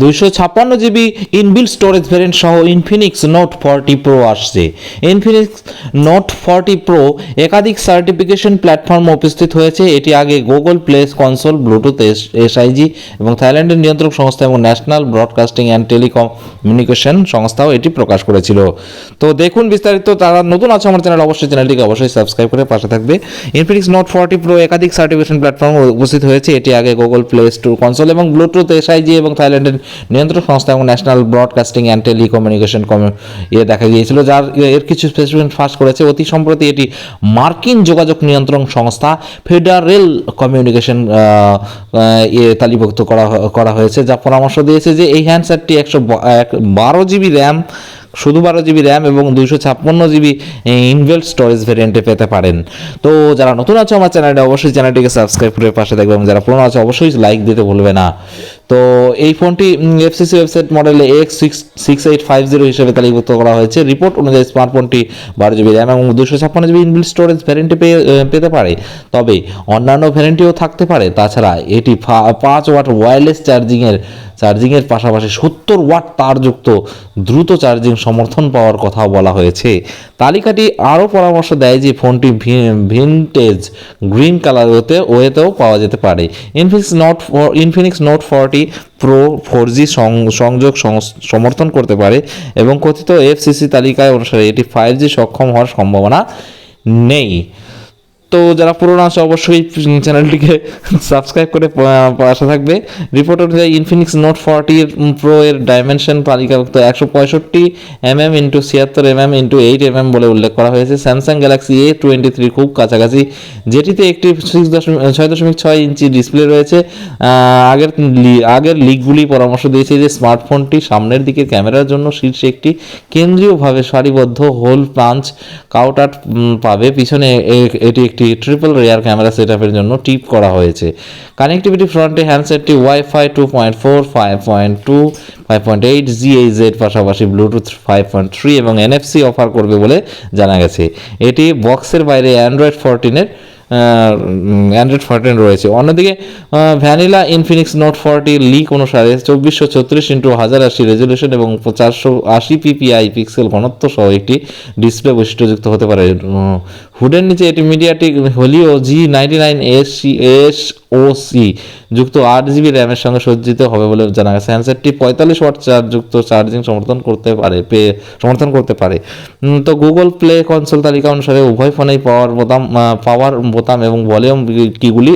দুইশো ছাপ্পান্ন GB inbuilt storage variant সহ ইনফিনিক্স নোট ফর্টি প্রো আসছে। ইনফিনিক্স নোট ফর্টি প্রো একাধিক সার্টিফিকেশন প্ল্যাটফর্মে উপস্থিত হয়েছে। এটি আগে Google Play Console Bluetooth SIG এবং থাইল্যান্ডের নিয়ন্ত্রক সংস্থা এবং ন্যাশনাল ব্রডকাস্টিং অ্যান্ড টেলিকমিউনিকেশন সংস্থাও এটি প্রকাশ করেছিল। তো দেখুন বিস্তারিত, তারা নতুন আছে আমার চ্যানেল, অবশ্যই চ্যানেলটিকে অবশ্যই সাবস্ক্রাইব করে পাশে থাকবে। ইনফিনিক্স নোট ফর্টি প্রো একাধিক সার্টিফিকেশন প্ল্যাটফর্মে উপস্থিত হয়েছে। এটি আগে গুগল প্লে স্টোর কনসোল এবং ব্লুটুথ এসআইজি এবং থাইল্যান্ডের নিয়ন্ত্রক সংস্থা এবং ন্যাশনাল ব্রডকাস্টিং অ্যান্ড টেলিকমিউনিকেশন ইয়ে দেখা গিয়েছিল, যার এর কিছু স্পেসিফিকেশন ফাঁস করেছে। অতি সম্প্রতি এটি মার্কিন যোগাযোগ নিয়ন্ত্রণ সংস্থা ফেডারেল কমিউনিকেশন ইয়ে তালিভুক্ত করা করা হয়েছে, যা পরামর্শ দিয়েছে যে এই হ্যান্ডসেটটি একশো বারো জিবি র্যাম, শুধু বারো জিবি র্যাম এবং দুইশো ছাপ্পান্ন জিবি ইনভেল্ট স্টোরেজ ভেরিয়েন্টে পেতে পারেন। তো যারা নতুন আছে আমার চ্যানেলটা অবশ্যই চ্যানেলটিকে সাবস্ক্রাইব করে পাশে দেখবেন যারা পুরনো আছে, অবশ্যই লাইক দিতে ভুলবে না। তো এই ফোনটি এফসিসি ওয়েবসাইট মডেলে X six six eight five zero হিসেবে তালিকাভুক্ত করা হয়েছে। রিপোর্ট অনুযায়ী স্মার্টফোনটি বারো জিবি র্যাম এবং দুশো ছাপ্পান্ন জিবি ইনবিল্ট স্টোরেজ ভ্যারিয়েন্টে পেয়ে পেতে পারে। তবে অন্যান্য ভ্যারেন্টিও থাকতে পারে। তাছাড়া এটি পাঁচ ওয়াট ওয়্যারলেস চার্জিংয়ের চার্জিংয়ের পাশাপাশি সত্তর ওয়াট তারযুক্ত দ্রুত চার্জিং সমর্থন পাওয়ার কথাও বলা হয়েছে। তালিকাটি আরও পরামর্শ দেয় যে ফোনটি ভিনটেজ গ্রিন কালার ওতে, ওয়েতেও পাওয়া যেতে পারে। Infinix Note Infinix Note forty Pro four G সংযোগ সমর্থন করতে পারে এবং কথিত এফসিসি তালিকায় অনুসারে এটি ফাইভ জি সক্ষম হওয়ার সম্ভাবনা নেই। তো যারা পুরনো আছে, অবশ্যই চ্যানেলটিকে সাবস্ক্রাইব করে পাশে থাকবে। রিপোর্ট অনুযায়ী ইনফিনিক্স নোট ফর্টি প্রো এর ডাইমেনশন তালিকাভুক্ত একশো পঁয়ষট্টি এম এম ইন্টু ছিয়াত্তর M M into eight M M বলে উল্লেখ করা হয়েছে। Samsung Galaxy A twenty three খুব কাছাকাছি, যেটিতে একটি সিক্স দশমিক ছয় দশমিক ছয় ইঞ্চি ডিসপ্লে রয়েছে। আগের আগের লিকগুলি পরামর্শ দিয়েছে যে স্মার্টফোনটি সামনের দিকে ক্যামেরার জন্য শীর্ষে একটি কেন্দ্রীয়ভাবে সারিবদ্ধ হোল পাঞ্চ কাউটার পাবে। পিছনে এটি একটি ট্রিপল রেয়ার ক্যামেরা সেটআপের জন্য টিপ করা হয়েছে। কানেক্টিভিটি ফ্রন্টে হ্যান্ডসেটটি wifi two point four five point two five point eight GHz পাশাপাশি ব্লুটুথ ফাইভ পয়েন্ট থ্রি এবং এনএফসি অফার করবে বলে জানা গেছে। এটি বক্সের বাইরে অ্যান্ড্রয়েড ফোরটিনের অ্যান্ড্রয়েড ফোরটিন রয়েছে। অন্যদিকে vanilla Infinix Note forty leak অনুসারে চব্বিশশো ছত্রিশ ইন্টু হাজার আশি রেজলিউশন এবং চারশো আশি পিপিআই পিক্সেল ঘনত্ব সহ একটি ডিসপ্লে বৈশিষ্ট্যযুক্ত হতে পারে। হুডের নিচে এটি MediaTek Helio G ninety nine S C S O C যুক্ত আট জিবি র্যামের সঙ্গে সজ্জিত হবে বলে জানা গেছে। হ্যান্ডসেটটি পঁয়তাল্লিশ ওয়াট চার্জ যুক্ত চার্জিং সমর্থন করতে পারে, পে, সমর্থন করতে পারে। তো গুগল প্লে কনসোল তালিকা অনুসারে উভয় ফোনেই পাওয়ার বোতাম পাওয়ার বোতাম এবং ভলিউম কিগুলি